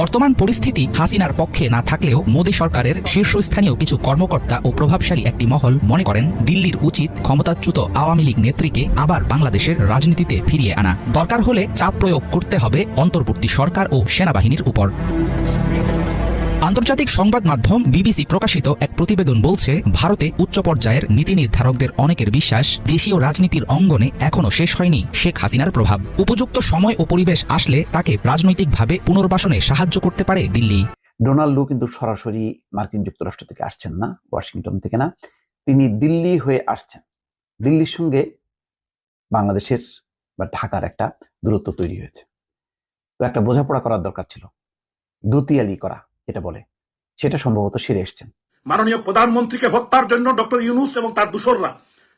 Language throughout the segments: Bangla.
বর্তমান পরিস্থিতি হাসিনার পক্ষে না থাকলেও মোদী সরকারের শীর্ষস্থানীয় কিছু কর্মকর্তা ও প্রভাবশালী একটি মহল মনে করেন, দিল্লির উচিত ক্ষমতাচ্যুত আওয়ামী লীগ নেত্রীকে আবার বাংলাদেশের রাজনীতিতে ফিরিয়ে আনা। দরকার হলে চাপ প্রয়োগ করতে হবে অন্তর্বর্তী সরকার ও সেনাবাহিনীর উপর। আন্তর্জাতিক সংবাদ মাধ্যম বিবিসি প্রকাশিত এক প্রতিবেদন বলছে, ভারতে উচ্চ পর্যায়ের নীতি নির্ধারকদের অনেকের বিশ্বাস দেশীয় রাজনীতির অঙ্গনে এখনও শেষ হয়নি শেখ হাসিনার প্রভাব। উপযুক্ত সময় ও পরিবেশ আসলে তাকে রাজনৈতিকভাবে পুনর্বাসনে সাহায্য করতে পারে দিল্লি। ডোনাল্ড কিন্তু সরাসরি মার্কিন যুক্তরাষ্ট্র থেকে আসছেন না, ওয়াশিংটন থেকে না, তিনি দিল্লি হয়ে আসছেন। দিল্লির সঙ্গে বাংলাদেশের বা ঢাকার একটা দূরত্ব তৈরি হয়েছে। তো একটা বোঝাপড়া করার দরকার ছিল। দুতিয়ালি করা। এটা বলে। সেটা সম্ভবত সেরে এসছেন। মাননীয় প্রধানমন্ত্রীকে হত্যার জন্য ডক্টর ইউনুস এবং তার দূষররা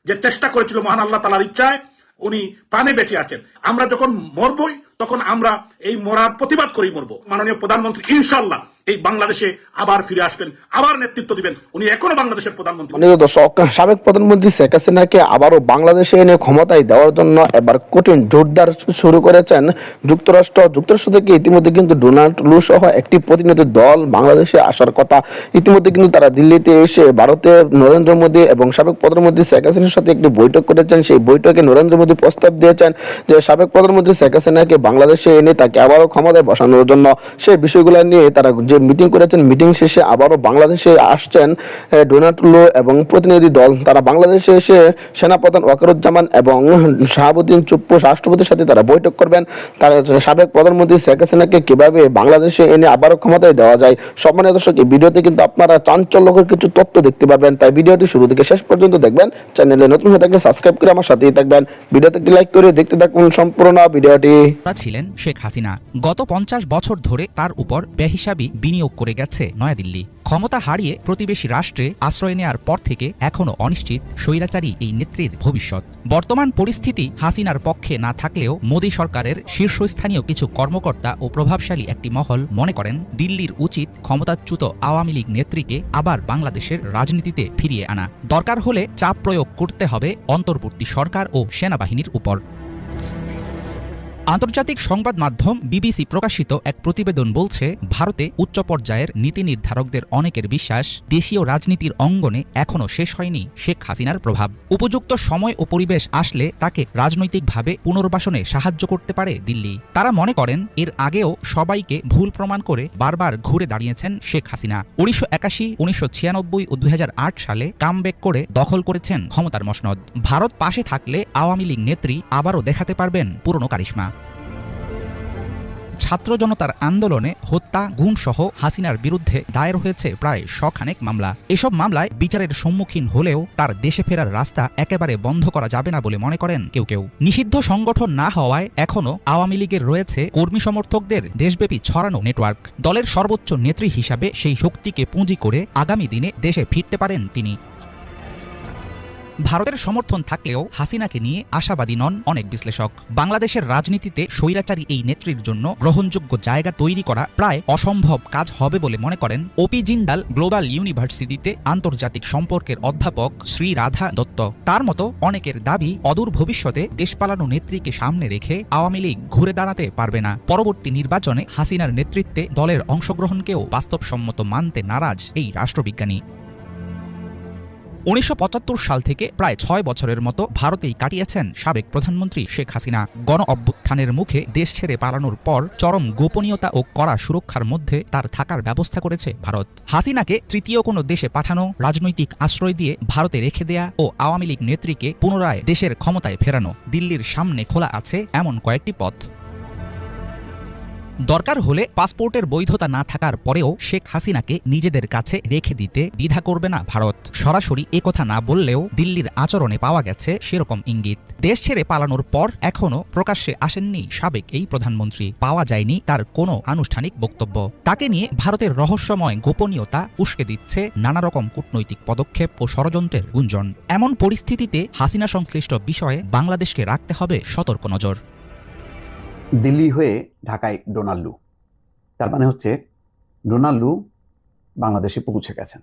যে চেষ্টা করেছিল মহান আল্লাহ তালার ইচ্ছায়, উনি প্রাণে বেঁচে আছেন। আমরা যখন মরবই তখন আমরা এই মরার প্রতিবাদ করেই মরব। মাননীয় প্রধানমন্ত্রী ইনশাল্লাহ এই বাংলাদেশে আবার ফিরে আসবেন, আবার নেতৃত্ব দিবেন। উনি এখনও বাংলাদেশের প্রধানমন্ত্রী। মানে দর্শক, সাবেক প্রধানমন্ত্রী শেখ হাসিনাকে আবারও বাংলাদেশে এনে ক্ষমতায় দেওয়ার জন্য এবার কঠিন জোরদার শুরু করেছেন যুক্তরাষ্ট্র। যুক্তরাষ্ট্র থেকে ইতিমধ্যে কিন্তু ডোনাল্ড লু সহ একটি প্রতিনিধি দল বাংলাদেশে আসার কথা। ইতিমধ্যে কিন্তু তারা দিল্লিতে এসে ভারতে নরেন্দ্র মোদী এবং সাবেক প্রধানমন্ত্রী শেখ হাসিনার সাথে একটি বৈঠক করেছেন। সেই বৈঠকে নরেন্দ্র মোদী প্রস্তাব দিয়েছেন যে, সাবেক প্রধানমন্ত্রী শেখ হাসিনাকে বাংলাদেশে এনে তাকে আবারও ক্ষমতায় বসানোর জন্য সেই বিষয়গুলো নিয়ে তারা যে মিটিং করেছেন, মিটিং শেষে আবারও বাংলাদেশে আসছেন ডোনাল্ড লো এবং প্রতিনিধি দল। তারা বাংলাদেশে এসে সেনাপ্রধান ওয়াকারুজ্জামান এবং শাহাবুদ্দিন চুপ্পু রাষ্ট্রপতির সাথে তারা বৈঠক করবেন। তারা সাবেক প্রধানমন্ত্রী শেখ হাসিনাকে কীভাবে বাংলাদেশে এনে আবারও ক্ষমতায় দেওয়া যায়, সম্মানীয় দর্শক, এই ভিডিওতে কিন্তু আপনারা চাঞ্চল্যকর কিছু তথ্য দেখতে পারবেন। তাই ভিডিওটি শুরু থেকে শেষ পর্যন্ত দেখবেন। চ্যানেলে নতুন হয়ে থাকলে সাবস্ক্রাইব করে আমার সাথেই থাকবেন। ভিডিওতে একটি লাইক করে দেখতে থাকুন সম্পূর্ণ ভিডিওটি। ছিলেন শেখ হাসিনা। গত পঞ্চাশ বছর ধরে তার উপর বেহিসাবি বিনিয়োগ করে গেছে নয়াদিল্লি। ক্ষমতা হারিয়ে প্রতিবেশী রাষ্ট্রে আশ্রয় নেয়ার পর থেকে এখনও অনিশ্চিত স্বৈরাচারী এই নেত্রীর ভবিষ্যৎ। বর্তমান পরিস্থিতি হাসিনার পক্ষে না থাকলেও মোদী সরকারের শীর্ষস্থানীয় কিছু কর্মকর্তা ও প্রভাবশালী একটি মহল মনে করেন, দিল্লির উচিত ক্ষমতাচ্যুত আওয়ামী লীগ নেত্রীকে আবার বাংলাদেশের রাজনীতিতে ফিরিয়ে আনা। দরকার হলে চাপ প্রয়োগ করতে হবে অন্তর্বর্তী সরকার ও সেনাবাহিনীর উপর। আন্তর্জাতিক সংবাদ মাধ্যম বিবিসি প্রকাশিত এক প্রতিবেদন বলছে, ভারতে উচ্চ পর্যায়ের নীতি নির্ধারকদের অনেকের বিশ্বাস দেশীয় রাজনীতির অঙ্গনে এখনও শেষ হয়নি শেখ হাসিনার প্রভাব। উপযুক্ত সময় ও পরিবেশ আসলে তাকে রাজনৈতিকভাবে পুনর্বাসনে সাহায্য করতে পারে দিল্লি। তারা মনে করেন, এর আগেও সবাইকে ভুল প্রমাণ করে বারবার ঘুরে দাঁড়িয়েছেন শেখ হাসিনা। উনিশশো একাশি, উনিশশো ছিয়ানব্বই ও দু হাজার আট সালে কামব্যাক করে দখল করেছেন ক্ষমতার মসনদ। ভারত পাশে থাকলে আওয়ামী লীগ নেত্রী আবারও দেখাতে পারবেন পুরনো কারিশ্মা। ছাত্র জনতার আন্দোলনে হত্যা, গুমসহ হাসিনার বিরুদ্ধে দায়ের হয়েছে প্রায় শখানেক মামলা। এসব মামলায় বিচারের সম্মুখীন হলেও তার দেশে ফেরার রাস্তা একেবারে বন্ধ করা যাবে না বলে মনে করেন কেউ কেউ। নিষিদ্ধ সংগঠন না হওয়ায় এখনও আওয়ামী লীগের রয়েছে কর্মী সমর্থকদের দেশব্যাপী ছড়ানো নেটওয়ার্ক। দলের সর্বোচ্চ নেত্রী হিসাবে সেই শক্তিকে পুঁজি করে আগামী দিনে দেশে ফিরতে পারেন তিনি। ভারতের সমর্থন থাকলেও হাসিনাকে নিয়ে আশাবাদী নন অনেক বিশ্লেষক। বাংলাদেশের রাজনীতিতে স্বৈরাচারী এই নেত্রীর জন্য গ্রহণযোগ্য জায়গা তৈরি করা প্রায় অসম্ভব কাজ হবে বলে মনে করেন ওপি জিন্দাল গ্লোবাল ইউনিভার্সিটিতে আন্তর্জাতিক সম্পর্কের অধ্যাপক শ্রী রাধা দত্ত। তার মতো অনেকের দাবি অদূর ভবিষ্যতে দেশ পালানো নেত্রীকে সামনে রেখে আওয়ামী লীগ ঘুরে দাঁড়াতে পারবে না। পরবর্তী নির্বাচনে হাসিনার নেতৃত্বে দলের অংশগ্রহণকেও বাস্তবসম্মত মানতে নারাজ এই রাষ্ট্রবিজ্ঞানী। উনিশশো পঁচাত্তর সাল থেকে প্রায় ছয় বছরের মতো ভারতেই কাটিয়েছেন সাবেক প্রধানমন্ত্রী শেখ হাসিনা। গণ অভ্যুত্থানের মুখে দেশ ছেড়ে পালানোর পর চরম গোপনীয়তা ও কড়া সুরক্ষার মধ্যে তার থাকার ব্যবস্থা করেছে ভারত। হাসিনাকে তৃতীয় কোনো দেশে পাঠানো, রাজনৈতিক আশ্রয় দিয়ে ভারতে রেখে দেয়া ও আওয়ামী লীগ নেত্রীকে পুনরায় দেশের ক্ষমতায় ফেরানো দিল্লির সামনে খোলা আছে এমন কয়েকটি পথ। দরকার হলে পাসপোর্টের বৈধতা না থাকার পরেও শেখ হাসিনাকে নিজেদের কাছে রেখে দিতে দ্বিধা করবে না ভারত। সরাসরি একথা না বললেও দিল্লির আচরণে পাওয়া গেছে সেরকম ইঙ্গিত। দেশ ছেড়ে পালানোর পর এখনও প্রকাশ্যে আসেননি সাবেক এই প্রধানমন্ত্রী। পাওয়া যায়নি তার কোনো আনুষ্ঠানিক বক্তব্য। তাকে নিয়ে ভারতের রহস্যময় গোপনীয়তা উস্কে দিচ্ছে নানা রকম কূটনৈতিক পদক্ষেপ ও ষড়যন্ত্রের গুঞ্জন। এমন পরিস্থিতিতে হাসিনা সংশ্লিষ্ট বিষয়ে বাংলাদেশকে রাখতে হবে সতর্ক নজর। দিল্লি হয়ে ঢাকায় ডোনাল্ডু। তার মানে হচ্ছে ডোনাল্ডু বাংলাদেশে পৌঁছে গেছেন।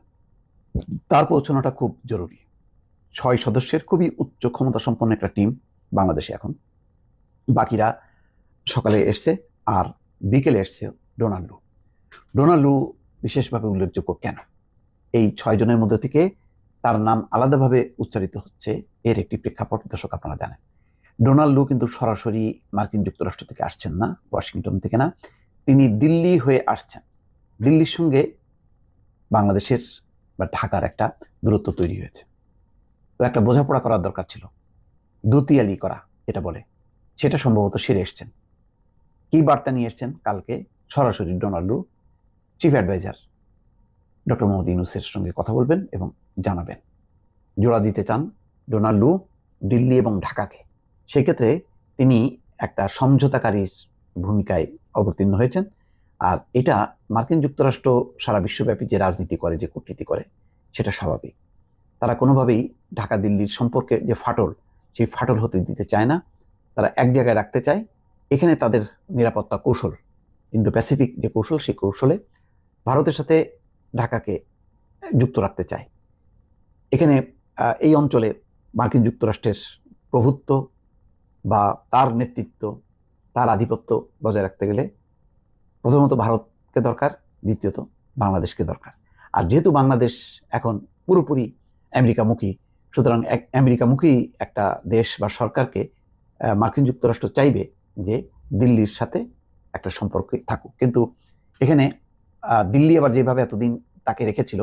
তার পৌঁছানোটা খুব জরুরি। ছয় সদস্যের খুবই উচ্চ ক্ষমতা সম্পন্ন একটা টিম বাংলাদেশে এখন। বাকিরা সকালে এসছে আর বিকেলে এসছে ডোনাল্ডু। ডোনাল্ড বিশেষভাবে উল্লেখযোগ্য কেন? এই ছয় জনের মধ্যে থেকে তার নাম আলাদাভাবে উচ্চারিত হচ্ছে, এর একটি প্রেক্ষাপট দর্শক আপনারা জানেন। ডোনাল্ড লু কিন্তু সরাসরি মার্কিন যুক্তরাষ্ট্র থেকে আসছেন না, ওয়াশিংটন থেকে না, তিনি দিল্লি হয়ে আসছেন। দিল্লির সঙ্গে বাংলাদেশের বা ঢাকার একটা দূরত্ব তৈরি হয়েছে। তো একটা বোঝাপড়া করার দরকার ছিল। দুতিয়ালি করা, এটা বলে। সেটা সম্ভবত সেরে এসছেন। কি বার্তা নিয়ে এসছেন? কালকে সরাসরি Donald Lu chief adviser doctor Mohammad ইউনুসের সঙ্গে কথা বলবেন এবং জানাবেন। জোড়া দিতে চান ডোনাল্ডু দিল্লি এবং ঢাকাকে। সেক্ষেত্রে তিনি একটা সমঝোতাকারীর ভূমিকায় অবতীর্ণ হয়েছেন। আর এটা মার্কিন যুক্তরাষ্ট্র সারা বিশ্বব্যাপী যে রাজনীতি করে, যে কূটনীতি করে, সেটা স্বাভাবিক। তারা কোনোভাবেই ঢাকা দিল্লির সম্পর্কে যে ফাটল, সেই ফাটল হতে দিতে চায় না। তারা এক জায়গায় রাখতে চায়। এখানে তাদের নিরাপত্তা কৌশল ইন্দো প্যাসিফিক যে কৌশল, সেই কৌশলে ভারতের সাথে ঢাকাকে যুক্ত রাখতে চায়। এখানে এই অঞ্চলে মার্কিন যুক্তরাষ্ট্রের প্রভুত্ব বা তার নেতৃত্ব, তার আধিপত্য বজায় রাখতে গেলে প্রথমত ভারতকে দরকার, দ্বিতীয়ত বাংলাদেশকে দরকার। আর যেহেতু বাংলাদেশ এখন পুরোপুরি আমেরিকামুখী, সুতরাং এক, আমেরিকামুখী একটা দেশ বা সরকারকে মার্কিন যুক্তরাষ্ট্র চাইবে যে দিল্লির সাথে একটা সম্পর্কে থাকুক। কিন্তু এখানে দিল্লি আবার যেভাবে এতদিন তাকে রেখেছিল,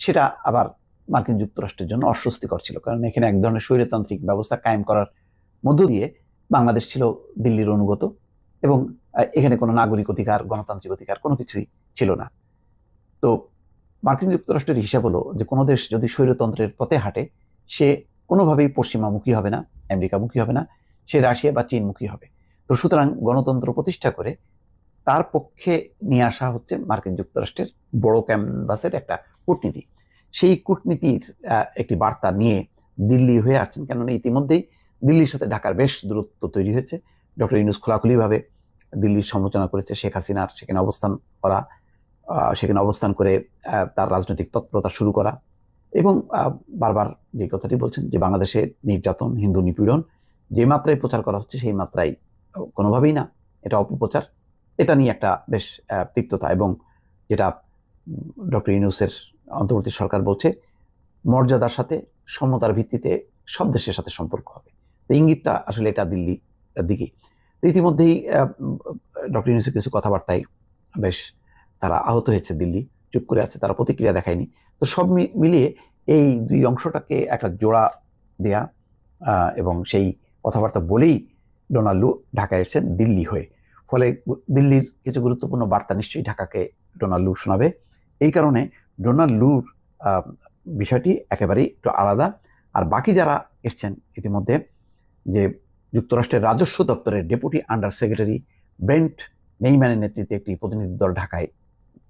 সেটা আবার মার্কিন যুক্তরাষ্ট্রের জন্য অস্বস্তিকর ছিল। কারণ এখানে এক ধরনের স্বৈরতান্ত্রিক ব্যবস্থা কায়েম করার মধ্য দিয়ে বাংলাদেশ ছিল দিল্লির অনুগত এবং এখানে কোনো নাগরিক অধিকার, গণতান্ত্রিক অধিকার কোনো কিছুই ছিল না। তো মার্কিন যুক্তরাষ্ট্রের হিসাব হলো যে কোনো দেশ যদি স্বৈরতন্ত্রের পথে হাঁটে, সে কোনোভাবেই পশ্চিমামুখী হবে না, আমেরিকামুখী হবে না, সে রাশিয়া বা চীনমুখী হবে। তো সুতরাং গণতন্ত্র প্রতিষ্ঠা করে তার পক্ষে নিয়ে আসা হচ্ছে মার্কিন যুক্তরাষ্ট্রের বড় ক্যানভাসের একটা কূটনীতি। সেই কূটনীতির একটি বার্তা নিয়ে দিল্লি হয়ে আসছেন। কেননা ইতিমধ্যেই দিল্লির সাথে ঢাকার বেশ দূরত্ব তৈরি হয়েছে। ডক্টর ইউনুস খোলাখুলিভাবে দিল্লির সমালোচনা করেছে শেখ হাসিনার সেখানে অবস্থান করা সেখানে অবস্থান করে তার রাজনৈতিক তৎপরতা শুরু করা এবং বারবার যে কথাটি বলছেন যে বাংলাদেশে নির্যাতন, হিন্দু নিপীড়ন যে মাত্রায় প্রচার করা হচ্ছে সেই মাত্রায় কোনোভাবেই না, এটা অপপ্রচার। এটা নিয়ে একটা বেশ তিক্ততা এবং যেটা ডক্টর ইউনুসের অন্তর্বর্তী সরকার বলছে, মর্যাদার সাথে, সমতার ভিত্তিতে সব দেশের সাথে সম্পর্ক হবে। তো ইঙ্গিতটা আসলে এটা দিল্লি দিকে। ইতিমধ্যেই ডক্টর ইউনুসের কিছু কথাবার্তায় বেশ তারা আহত হয়েছে দিল্লি, চুপ করে আছে, তারা প্রতিক্রিয়া দেখায়নি। তো সব মিলিয়ে এই দুই অংশটাকে একটা জোড়া দেয়া এবং সেই কথাবার্তা বলেই ডোনাল্ডু ঢাকায় এসেছেন দিল্লি হয়ে। ফলে দিল্লির কিছু গুরুত্বপূর্ণ বার্তা নিশ্চয়ই ঢাকাকে ডোনাল্ডু শোনাবে। এই কারণে ডোনাল্ডুর বিষয়টি একেবারেই একটু আলাদা। আর বাকি যারা এসছেন ইতিমধ্যে যে যুক্তরাষ্ট্রের রাজস্ব দপ্তরের ডেপুটি আন্ডার সেক্রেটারি ব্রেন্ট নেইম্যানের নেতৃত্বে একটি প্রতিনিধি দল ঢাকায়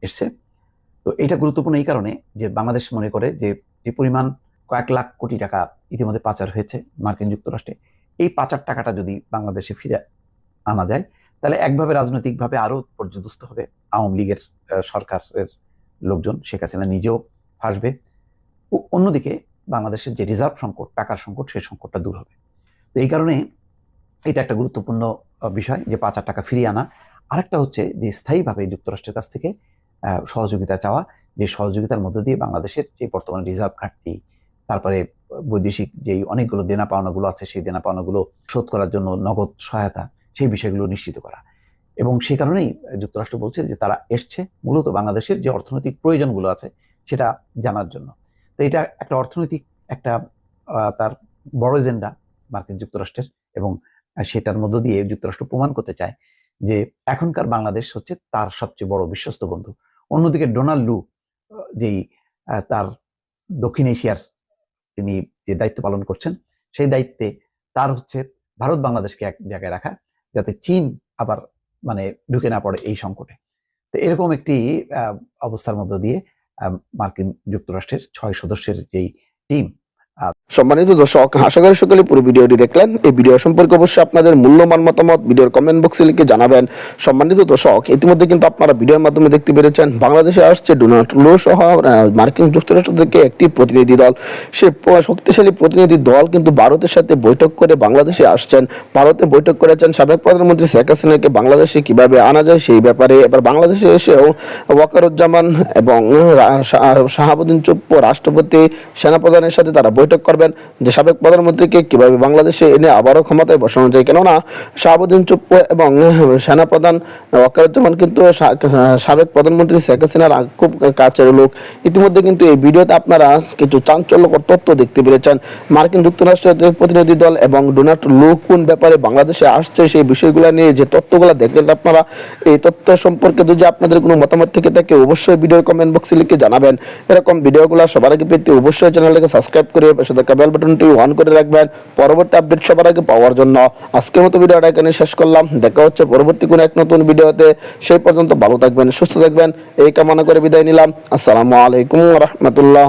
এসছে। তো এটা গুরুত্বপূর্ণ এই কারণে যে বাংলাদেশ মনে করে যে যে পরিমাণ কয়েক লাখ কোটি টাকা ইতিমধ্যে পাচার হয়েছে মার্কিন যুক্তরাষ্ট্রে, এই পাচার টাকাটা যদি বাংলাদেশে ফিরে আনা যায়, তাহলে একভাবে রাজনৈতিকভাবে আরও পর্যদস্ত হবে আওয়ামী লীগের সরকারের লোকজন, শেখ হাসিনা নিজেও ফাঁসবে। অন্যদিকে বাংলাদেশের যে রিজার্ভ সংকট, টাকার সংকট, সেই সংকটটা দূর হবে। তো এই কারণে এটা একটা গুরুত্বপূর্ণ বিষয় যে পাচার টাকা ফিরিয়ে আনা। আরেকটা হচ্ছে যে স্থায়ীভাবে যুক্তরাষ্ট্রের কাছ থেকে সহযোগিতা চাওয়া, যে সহযোগিতার মধ্য দিয়ে বাংলাদেশের যে বর্তমানে রিজার্ভ ঘাটতি, তারপরে বৈদেশিক যেই অনেকগুলো দেনা পাওনাগুলো আছে, সেই দেনা পাওনাগুলো শোধ করার জন্য নগদ সহায়তা, সেই বিষয়গুলো নিশ্চিত করা। এবং সেই কারণেই যুক্তরাষ্ট্র বলছে যে তারা এসছে মূলত বাংলাদেশের যে অর্থনৈতিক প্রয়োজনগুলো আছে, সেটা জানার জন্য। তো এটা একটা অর্থনৈতিক একটা তার বড় এজেন্ডা মার্কিন যুক্তরাষ্ট্রের এবং সেটার মধ্য দিয়ে যুক্তরাষ্ট্র প্রমাণ করতে চায় যে এখনকার বাংলাদেশ হচ্ছে তার সবচেয়ে বড় বিশ্বস্ত বন্ধু। অন্যদিকে ডোনাল্ড লু যেই তার দক্ষিণ এশিয়ার তিনি যে দায়িত্ব পালন করছেন, সেই দায়িত্বে তার হচ্ছে ভারত বাংলাদেশকে এক জায়গায় রাখা যাতে চীন আবার মানে ঢুকে না পড়ে এই সংকটে। তো এরকম একটি অবস্থার মধ্য দিয়ে মার্কিন যুক্তরাষ্ট্রের ছয় সদস্যের যেই টিম সম্মানিত দর্শক, আশা করি সকলে পুরো ভিডিওটি দেখলেন। এই ভিডিও সম্পর্কে অবশ্যই আপনাদের মূল্যবান মতামত ভিডিওর কমেন্ট বক্সে লিখে জানাবেন। সম্মানিত দর্শক, ইতিমধ্যে কিন্তু আপনারা ভিডিওর মাধ্যমে দেখতে পেরেছেন, বাংলাদেশে আসছে ডোনাল্ড লো সহ মার্কিন যুক্তরাষ্ট্র থেকে একটি প্রতিনিধি দল। সে শক্তিশালী প্রতিনিধি দল কিন্তু ভারতের সাথে বৈঠক করে বাংলাদেশে আসছেন। ভারতে বৈঠক করেছেন সাবেক প্রধানমন্ত্রী শেখ হাসিনাকে। বাংলাদেশে কীভাবে আনা যায় সেই ব্যাপারে এবার বাংলাদেশে এসেও ওয়াকারুজ্জামান এবং শাহাবুদ্দিন চুপ্পু রাষ্ট্রপতি, সেনাপ্রধানের সাথে তারা বৈঠক করবেন যে সাবেক প্রধানমন্ত্রীকে কীভাবে বাংলাদেশে এনে আবারও ক্ষমতায় বসানো যায়। কেননা শাহাবুদ্দিন চুপ্পু এবং সেনাপ্রধান ওয়াকারুজ্জামান কিন্তু সাবেক প্রধানমন্ত্রী শেখ হাসিনার খুব কাছের লোক। ইতিমধ্যে কিন্তু এই ভিডিওতে আপনারা কিছু চাঞ্চল্যকর তথ্য দেখতে পেরেছেন। মার্কিন যুক্তরাষ্ট্রের প্রতিনিধি দল এবং ডোনাল্ড লু কোন ব্যাপারে বাংলাদেশে আসছে সেই বিষয়গুলো নিয়ে যে তথ্যগুলো দেখলেন আপনারা, এই তথ্য সম্পর্কে যদি আপনাদের কোনো মতামত থেকে থাকে অবশ্যই ভিডিও কমেন্ট বক্সে লিখে জানাবেন। এরকম ভিডিওগুলো সবার আগে পেতে অবশ্যই চ্যানেলটাকে সাবস্ক্রাইব করে পাশে থাকা বেল বাটনটি অন করে রাখবেন। পরবর্তী আপডেট সবার আগে পাওয়ার জন্য। আজকের মতো ভিডিওটা এখানে শেষ করলাম। দেখা হচ্ছে পরবর্তী কোনো এক নতুন ভিডিওতে। সেই পর্যন্ত ভালো থাকবেন, সুস্থ থাকবেন। এই কামনা করে বিদায় নিলাম। আসসালামু আলাইকুম রহমতুল্লাহ।